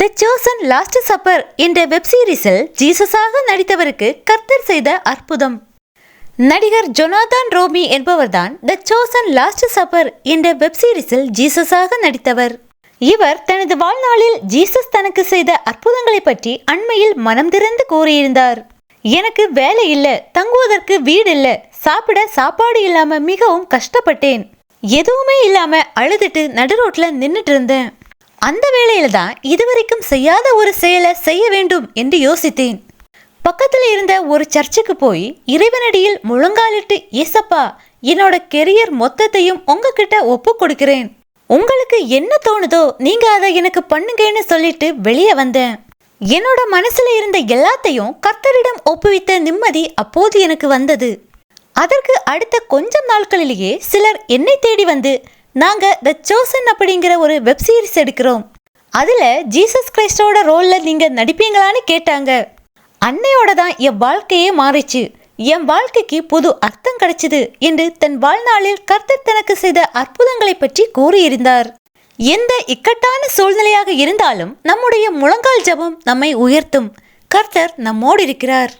த chosen last supper என்ற web சீரிஸில் ஜீசஸாக நடித்தவருக்கு கர்த்தர் செய்த அற்புதம். நடிகர் ஜொனாதான் ரோமி என்பவர்தான் த சோசன் லாஸ்ட் சப்பர் என்ற வெப் சீரிஸில் ஜீசஸாக நடித்தவர். இவர் தனது வாழ்நாளில் ஜீசஸ் தனக்கு செய்த அற்புதங்களை பற்றி அண்மையில் மனம் திறந்து கூறியிருந்தார். எனக்கு வேலை இல்லை தங்குவதற்கு வீடு இல்லை சாப்பிட சாப்பாடு இல்லாம மிகவும் கஷ்டப்பட்டேன். எதுவுமே இல்லாம அழுதுட்டு நடு ரோட்ல நின்னுட்டு இருந்தேன். அந்த வேளையில தான் இதுவரைக்கும் செய்யாத ஒரு செயலை செய்ய வேண்டும் என்று யோசித்தேன். பக்கத்தில் இருந்த ஒரு சர்ச்சுக்கு போய் இறைவனடியில் முழங்காலிட்டு ஏசப்பா என்னோட கெரியர் மொத்தத்தையும் உங்ககிட்ட ஒப்பு கொடுக்கிறேன். உங்களுக்கு என்ன தோணுதோ நீங்க அதை எனக்கு பண்ணுங்கன்னு சொல்லிட்டு வெளியே வந்தேன். என்னோட மனசுல இருந்த எல்லாத்தையும் கர்த்தரிடம் ஒப்புவித்த நிம்மதி அப்போது எனக்கு வந்தது. அதற்கு அடுத்த கொஞ்சம் நாட்களிலேயே சிலர் என்னை தேடி வந்து நாங்கள் த சோசன் அப்படிங்கிற ஒரு வெப் சீரிஸ் எடுக்கிறோம். அதில் ஜீசஸ் கிரைஸ்டோட ரோலில் நீங்கள் நடிப்பீங்களான்னு கேட்டாங்க. அன்னையோட தான் என் வாழ்க்கையே மாறிச்சு. என் வாழ்க்கைக்கு புது அர்த்தம் கிடைச்சது என்று தன் வாழ்நாளில் கர்த்தர் தனக்கு செய்த அற்புதங்களை பற்றி கூறியிருந்தார். எந்த இக்கட்டான சூழ்நிலையாக இருந்தாலும் நம்முடைய முழங்கால் ஜெபம் நம்மை உயர்த்தும். கர்த்தர் நம்மோடு இருக்கிறார்.